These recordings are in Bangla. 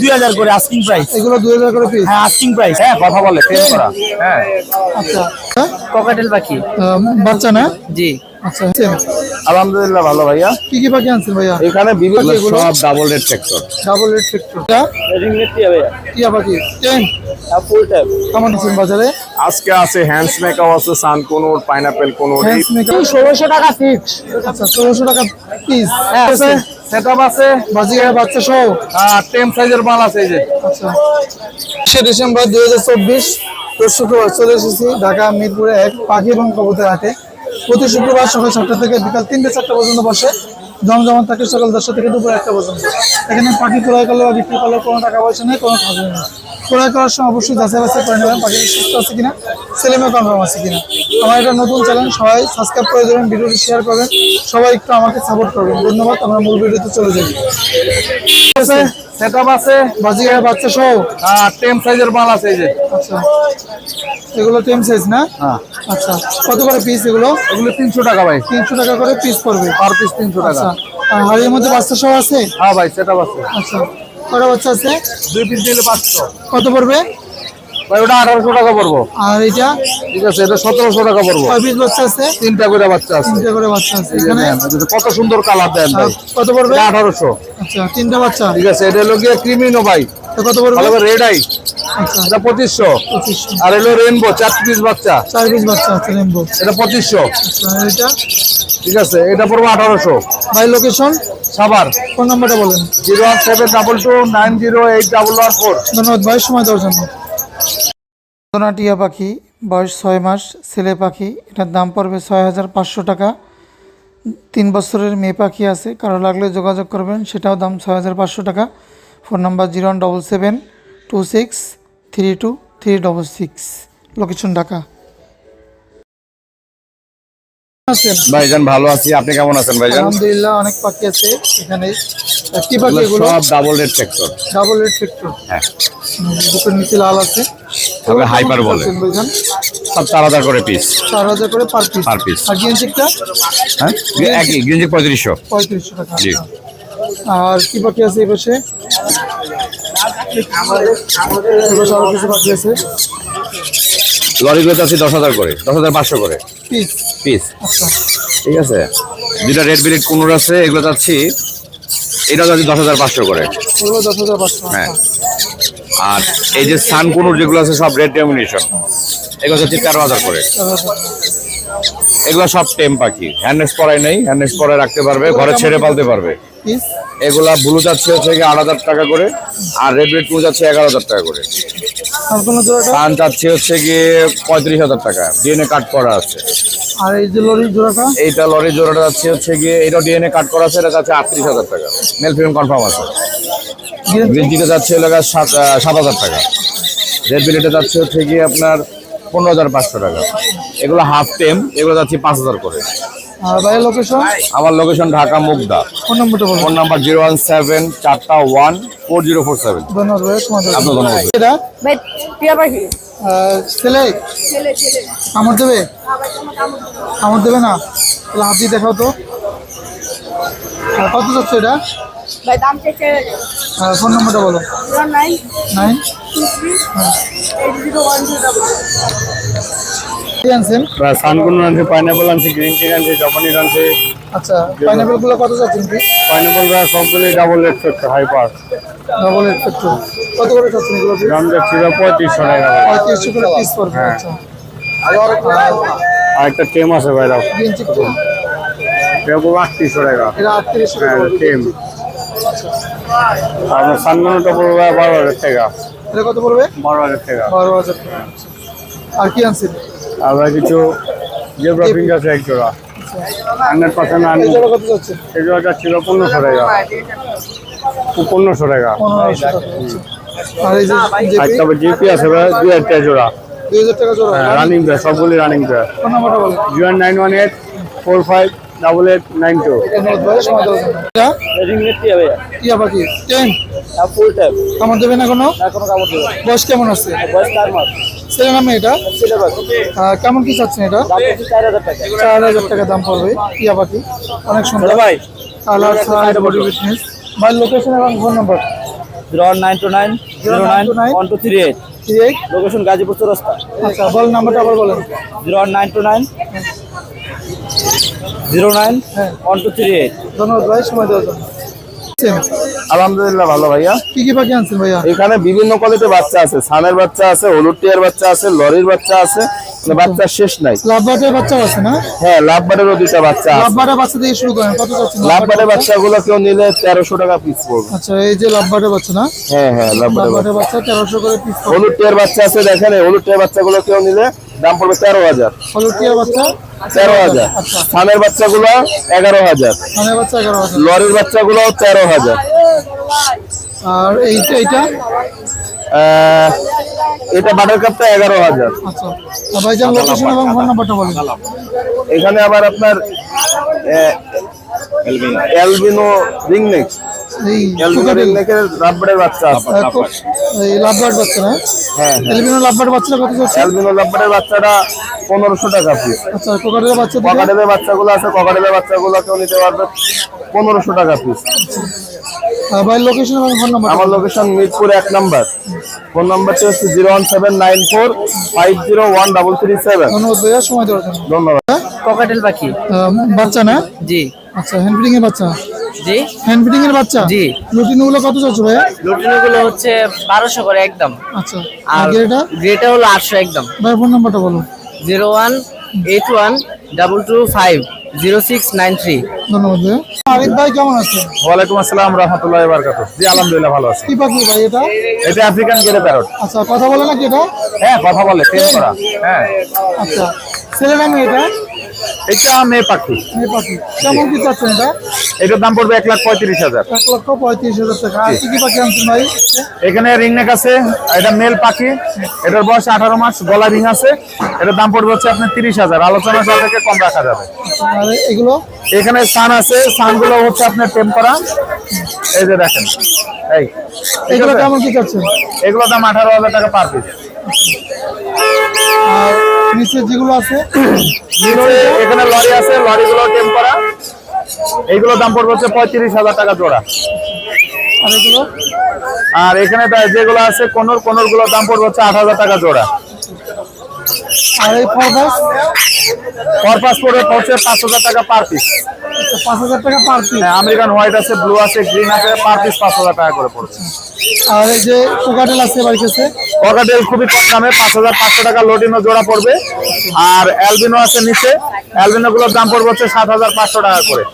দুই হাজার করে আস্কিং প্রাইস এগুলো দুই হাজার করে পিস হ্যাঁ আস্কিং প্রাইস হ্যাঁ কথা বলে প্রেম করা। হ্যাঁ। আচ্ছা। হ্যাঁ? ককাটেল পাখি। বাচ্চা না? জি। আচ্ছা? আলহামদুলিল্লাহ ভালো ভাইয়া। কি কি পাখি আনছেন ভাইয়া? এখানে বিভিন্ন সব double red tractor double red factor রিংনেট টিয়া ভাইয়া। টিয়া পাখি। টেন ফুল ট্যাপ কেমন আছেন বাজারে? আজকে আছে হ্যান্ডস মেকআপ আছে সান কোনোর পাইনাপেল কোনোর হ্যান্স মেকআপ ষোলোশো টাকা ফিক্স আচ্ছা ষোলোশো টাকা পিস আছে? সেটআপ আছে বাজিগার বাচ্চা সহ টেম সাইজের মাল আছে এই যে। আচ্ছা। ডিসেম্বর দুই হাজার চব্বিশ শুক্রবার চলে এসেছি ঢাকা, মিরপুরে এক পাখি এবং কবুতর হাটে। প্রতি শুক্রবার সকাল সাতটা থেকে বিকাল তিনটে চারটা পর্যন্ত বসে। জমজমান থাকে সকাল দশটা থেকে দুপুর একটা পর্যন্ত। এখানে পাখি ক্রয় করলে বা বিক্রি করলে কোনো টাকা পয়সা নেই, কোনো খরচ নেই। ক্রয় করার সময় অবশ্যই যাচাই বাছাই করে নেবেন পাখি সুস্থ আছে কিনা ছেলেমেয়ে কনফার্ম আছে কিনা। আমার এটা নতুন চ্যানেল সবাই সাবস্ক্রাইব করে দেবেন ভিডিওটি শেয়ার করবেন সবাই একটু আমাকে সাপোর্ট করবেন। ধন্যবাদ আমরা মূল ভিডিওতে চলে যাই। সেটআপ আছে বাজিগার বাচ্চা সহ। টেম সাইজের মাল আছে এই যে। আচ্ছা এগুলো টেম সাইজ না? হ্যাঁ। আচ্ছা কত করে পিস এগুলো? এগুলো তিনশো টাকা ভাই। তিনশো টাকা করে পিস পড়বে। পার পিস তিনশো টাকা। আচ্ছা আর হাড়ির মধ্যে বাচ্চা সহ আছে? হ্যাঁ ভাই সেটআপ আছে। আচ্ছা। কটা বাচ্চা আছে? দুই পিস নিলে পাঁচশো। কত পড়বে? ভাই ওটা আঠারোশো টাকা পড়ব। আর এটা? ঠিক আছে এটা সতেরোশো টাকা পড়ব। কয় পিস বাচ্চা আছে? তিনটা করে বাচ্চা আছে। তিনটা করে বাচ্চা আছে এখানে? কত সুন্দর কালার দেন ভাই। কত পড়বে? আঠারোশো। আচ্ছা তিনটা বাচ্চা। ঠিক আছে এটা হলো গিয়ে ক্রিমিনো ভাই। কত পড়বে? রেড আই আচ্ছা এটা পঁচিশশো। আর এলো রেনবো চার পিস বাচ্চা। চার পিস বাচ্চা আছে রেমবো এটা পঁচিশশো। আচ্ছা এটা? ঠিক আছে এটা পড়ব আঠারোশো। ভাই লোকেশন সাবার ফোন নাম্বারটা বলেন। Zero one seven double two nine zero eight double one four. ধন্যবাদ ভাই সময় দেওয়ার জন্য। টিয়া পাখি বয়স ছয় মাস ছেলে পাখি এটার দাম পড়বে ছয় হাজার পাঁচশো টাকা। তিন বছরের মেয়ে পাখি আছে কারও লাগলে যোগাযোগ করবেন সেটাও দাম ছয় হাজার পাঁচশো টাকা। Phone number zero one double seven two six three two three double six location Dhaka ভাইজান ভালো আছি। আপনি কেমন আছেন ভাইজান? আলহামদুলিল্লাহ অনেক পাখি আছে এখানে। আর কি পাখি এগুলো সব double red tractor double red factor হ্যাঁ। বুকের নিচে লাল আছে। তবে হাইপার বলে। সব চার হাজার করে পিস চার হাজার করে পার পিস Per piece। আর গেঞ্জিকটা হ্যাঁ? একই গেঞ্জি পঁয়ত্রিশশো। পঁয়ত্রিশশো টাকা। জি। আর কি বাকি আছে এই পাশে? কিছু বাকি আছে দশ হাজার করে দশ হাজার পাঁচশো করে। পিস ঠিক আছে? দুইটা রেড বিলেট কুনুর আছে এগুলো যাচ্ছি। এটা যাচ্ছে দশ হাজার পাঁচশো করে। হ্যাঁ। আর এই যে সান কুনুর যেগুলো আছে সব রেড ডেমিনেশন এগুলো হচ্ছে তেরো হাজার করে। এগুলো সব টেম পাখি। হ্যান্ডনেস পরাই নেই হ্যান্ডনেস পরায় রাখতে পারবে ঘরে ছেড়ে পালতে পারবে। এগুলা ব্লু যাচ্ছে হচ্ছে আট হাজার টাকা করে আর রেড রেড কুনু যাচ্ছে এগারো হাজার টাকা করে। সান যাচ্ছে হচ্ছে গিয়ে পঁয়ত্রিশ হাজার টাকা ডিএনএ কাট করা আছে। আর এই যে লরির জোড়াটা এইটা লরি জোড়াটা যাচ্ছে হচ্ছে গিয়ে এটা ডিএনএ কাট করা আছে এটা যাচ্ছে আটত্রিশ হাজার টাকা। মেল ফিল্ম কনফার্ম আছে। গ্রিন চিকে যাচ্ছে এলাকা সাত সাত হাজার টাকা। রেড বিলেটে যাচ্ছে হচ্ছে গিয়ে আপনার পনেরো হাজার পাঁচশো টাকা। এগুলো হাফ টেম এগুলো যাচ্ছে পাঁচ হাজার করে। ভাইয়ের লোকেশন আমার লোকেশন ঢাকা মুগদা। ফোন নম্বরটা বলুন। Phone number zero one seven চারটা one four zero four seven. ধন্যবাদ আপনার ধন্যবাদ। এটা? টিয়া পাখি। ছেলে? কামড় দেবে? আবার কামড় দেবে। না? তাহলে হাত দিয়ে দেখাও তো। কত যাচ্ছে এটা? ফোন নম্বরটা বলো। Zero nine nine? টু কি আনছেন সানকুন আনছে পাইনাপল আনছে গ্রিন চিক আনছে জাপানিজ আনছে। আচ্ছা পাইনাপেলগুলো কত যাচ্ছেন কি? পাইনাপল সবগুলোই ডাবল রেট করছে হাইপার ডবল এর পেট্রোল কত করে যাচ্ছেন এগুলো দাম যাচ্ছে পঁয়ত্রিশশো টাকা। পঁয়ত্রিশশো করে পিস পড়বে আচ্ছা। আর একটা টেম আছে ভাইরা গ্রিন চিকন এরকম আটত্রিশশো টাকা। এটা আটত্রিশশো টাকা হ্যাঁ টেম আপনার সানকুনটা পড়বে বারো হাজার টাকা। এটা কত পড়বে? বারো হাজার টাকা। বারো হাজার টাকা আচ্ছা। আর কি আনছেন? আবার কিছু জেব্রা পিঙ্ক আছে এক জোড়া। হান্ড্রেড পার্সেন্ট আনি। এই জোড়াটা ছিল পনেরোশো টাকা। পনেরোশো টাকা। টাকা আচ্ছা। আর জেপি? আছে দুই জোড়া। রানিং প্রায় সবগুলি রানিং বলেন zero nine one eight four five double eight nine two টিয়া পাখি টেন। ফুল ট্যাপ কামড় দেবে না কোনো? এখনও কামড় দেবে বয়স কেমন আছে? বয়স চার মাস। ছেলে নামে এটা? কেমন কি চাচ্ছেন এটা? চার হাজার টাকা। চার হাজার টাকা দাম পড়বে। টিয়া পাখি অনেক সুন্দর। ভাই। কালার সাইজ বডি ফিটনেস ভাই। লোকেশন এবং phone number zero nine two nine zero nine 0929 one two three eight. Three eight. Location Gazipur Chowrasta. আচ্ছা বল নাম্বারটা আবার বলেন। Zero nine two nine zero nine হ্যাঁ ওয়ান টু থ্রি এইট। ধন্যবাদ ভাই সময় দেওয়ার জন্য। আলহামদুলিল্লাহ ভালো ভাইয়া। কি কি পাখি আনছেন ভাইয়া? এখানে বিভিন্ন কোয়ালিটির বাচ্চা আছে। সানের বাচ্চা আছে হলুদ টিয়ার বাচ্চা আছে লরির বাচ্চা আছে। মানে বাচ্চার শেষ নাই। লাভবাটের বাচ্চাও আছে না? হ্যাঁ দুইটা বাচ্চা আছে। লাভবাটের বাচ্চা দিয়ে শুরু করেন। কত বাচ্চাগুলো কেউ নিলে টাকা পিস পড়বে। আচ্ছা এই যে লাভবাটের বাচ্চা না? হ্যাঁ হ্যাঁ লাভবাটের বাচ্চা। করে পিস হলুদ টিয়ার বাচ্চা আছে দেখেন এই হলুদ টিয়ার বাচ্চাগুলো কেউ নিলে দাম পড়বে তেরো হাজার। হলুদ টিয়ার বাচ্চা? তেরো হাজার। আচ্ছা। সানের বাচ্চাগুলো এগারো হাজার। বাচ্চা লরির বাচ্চাগুলো তেরো হাজার। আর এইটা? এটা বাটার কাপটা এগারো হাজার। আচ্ছা। আর ভাইজান লোকেশন এবং ফোন নাম্বারটা বলেন। এখানে আবার আপনার এলবিনো। এই এলবিনো কোকাটেল রিংনেকের রাব্বারের বাচ্চা আছে। আহ, এই লাভবার্ড বাচ্চা না? হ্যাঁ এলবিনো লাভবার্ড বাচ্চাটা কত যাচ্ছে? এলবিনো রাব্বারের বাচ্চাটা পনেরোশো টাকা পিস আচ্ছা কোকাটেলের বাচ্চা বাচ্চাগুলো আছে ককাটেলের বাচ্চাগুলো কেউ নিতে পারবে পনেরোশো টাকা পিস ভাই লোকেশন এবং ফোন নাম্বার আমার লোকেশন মিরপুর এক নাম্বার ফোন নাম্বারটি হচ্ছে zero one seven nine four five zero one double three seven ধন্যবাদ ভাইয়া সময় দেওয়ার জন্য। ধন্যবাদ। ককাটেল পাখি। বাচ্চা না? জি। আচ্ছা হ্যান্ড ফিডিং এর বাচ্চা? জি। হ্যান্ড ফিডিং এর বাচ্চা? জি। লুটিনগুলো কত যাচ্ছে ভাইয়া? লুটিনগুলো হচ্ছে বারোশো করে একদম। আচ্ছা আর গেটা গ্রেটা হলো আটশো একদম। ভাই ফোন নাম্বারটা বলো। Zero one eight one double two five zero six nine three. ধন্যবাদ আরিফ ভাই কেমন আছেন? ওয়ালাইকুম আসসালাম রহমতুল্লাহ বারকাত জি আলহামদুলিল্লাহ ভালো আছি। কি পাখি ভাই এটা? এটা আফ্রিকান প্যারট আচ্ছা কথা বলে নাকি এটা? হ্যাঁ কথা বলে হ্যাঁ। আচ্ছা ছেলে নামে এটা? এটা মেয়ে পাখি। মেয়ে পাখি। কেমন কি চাচ্ছেন এটা? এটার দাম পড়বে এক লাখ পঁয়ত্রিশ হাজার। এক লক্ষ পঁয়ত্রিশ হাজার টাকা। আর কি কি পাখি আনছেন ভাই? এখানে রিং নেক আছে এটা মেল পাখি। এটার বয়স আঠারো মাস গলা রিং আছে। এটার দাম পড়বে হচ্ছে আপনার তিরিশ হাজার। আলোচনা থেকে কম রাখা যাবে। আর এগুলো? এখানে সান আছে সানগুলো হচ্ছে আপনার টেম করা। এই যে দেখেন এই। এগুলো কেমন কি চাচ্ছেন? এগুলো দাম আঠারো হাজার টাকা পার পিস আর নিচে যেগুলো আছে এখানে লরি আছে লরিগুলো টেম করা এইগুলো দাম পড়বে হচ্ছে পঁয়ত্রিশ হাজার টাকা জোড়া। আর এগুলো? আর এখানে যেগুলো আছে কোনোর কোনোরগুলো দাম পড়বে হচ্ছে আট হাজার টাকা জোড়া। আর এই ফরবাস পার পাস পড়বে হচ্ছে পাঁচ হাজার টাকা পার পিস পাঁচ হাজার টাকা পার পিস আমেরিকান হোয়াইট আছে ব্লু আছে গ্রিন আছে পার পিস পাঁচ হাজার টাকা করে পড়বে। আর এই যে কোকাটেল আছে বাড়ির কাছে? ককাটেল খুবই কম দামে পাঁচ হাজার পাঁচশো টাকা লোডিনো জোড়া পড়বে। আর অ্যালবিনো আছে নিচে। অ্যালবিনো গুলোর দাম পড়বে হচ্ছে সাত হাজার পাঁচশো টাকা করে।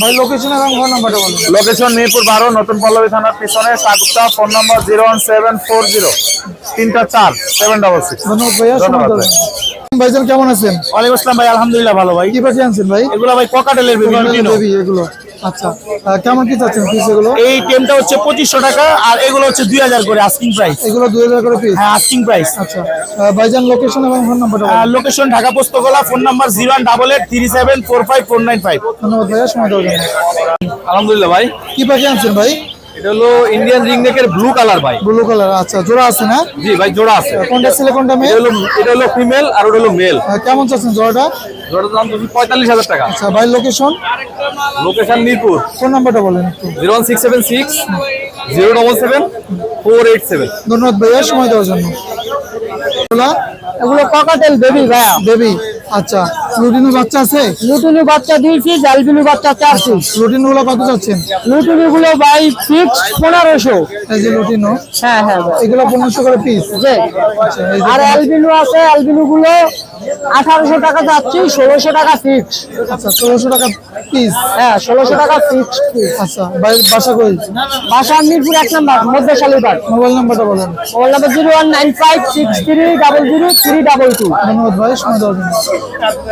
ভাই লোকেশন এবং ফোন নাম্বারটা বলুন। লোকেশন মিরপুর বারো নতুন পল্লবী থানার পিছনে Sagufta phone number zero one seven four zero তিনটা চার সেভেন ডাবল সিক্স ধন্যবাদ ভাইয়া সময় ধন্যবাদ ভাইজান কেমন আছেন? ওয়ালাইকুম আসসালাম ভাই আলহামদুলিল্লাহ ভালো ভাই। কি পাচ্ছেন আনছেন ভাই? এগুলো ভাই ককাটেলের বেবি এগুলো। আচ্ছা কেমন কি চাচ্ছেন পিস এগুলো? এই টেমটা হচ্ছে পঁচিশশো টাকা আর এগুলো হচ্ছে দুই হাজার করে আস্কিং প্রাইস এগুলো দুই হাজার করে পিস হ্যাঁ আস্কিং প্রাইস আচ্ছা ভাইজান লোকেশন এবং ফোন নাম্বারটা বলুন। Location Dhaka Postogola phone number zero one double eight three seven four five four nine five ধন্যবাদ ভাইয়া সময় দেওয়ার জন্য। আলহামদুলিল্লাহ ভাই। কি পাখি আনছেন ভাই? এটা হলো ইন্ডিয়ান রিং নেকের ব্লু কালার ভাই। ব্লু কালার আচ্ছা জোড়া আছে না? জি ভাই জোড়া আছে। কোনটা ছেলে কোনটা মেয়ে? এটা হলো ফিমেল আর ওটা হলো মেল কেমন চাচ্ছেন জোড়াটা? জোড়ার দাম পঁয়তাল্লিশ হাজার টাকা। আচ্ছা ভাই লোকেশন লোকেশন মিরপুর। ফোন নাম্বারটা বলেন zero one six seven six zero double seven four eight seven. ধন্যবাদ ভাইয়া সময় দেওয়ার জন্য। এগুলো ককাটেল বেবি ভাইয়া। বেবি আচ্ছা। লুটিনো বাচ্চা আছে? লুটুনি বাচ্চা দুই পিস আলবিনি বাচ্চা চার পিস লুটিনো গুলো কত চাচ্ছেন লুটুনি গুলো বাই ফিক্স পনেরোশো। এই যে লুটিনো। হ্যাঁ হ্যাঁ এগুলো পনেরোশো করে পিস আচ্ছা আর অ্যালবিনো আছে অ্যালবিনো গুলো আঠারোশো টাকা যাচ্ছে ষোলোশো টাকা ফিক্স আচ্ছা ষোলোশো টাকা পিস হ্যাঁ ষোলোশো টাকা ফিক্স আচ্ছা বাসা কই? বাসা মিরপুর এক নম্বর মধ্যে শালিবাগ মোবাইল নাম্বারটা বলেন। Mobile number zero one nine five six three double zero three double two. ধন্যবাদ ভাই সময় দেওয়ার জন্য।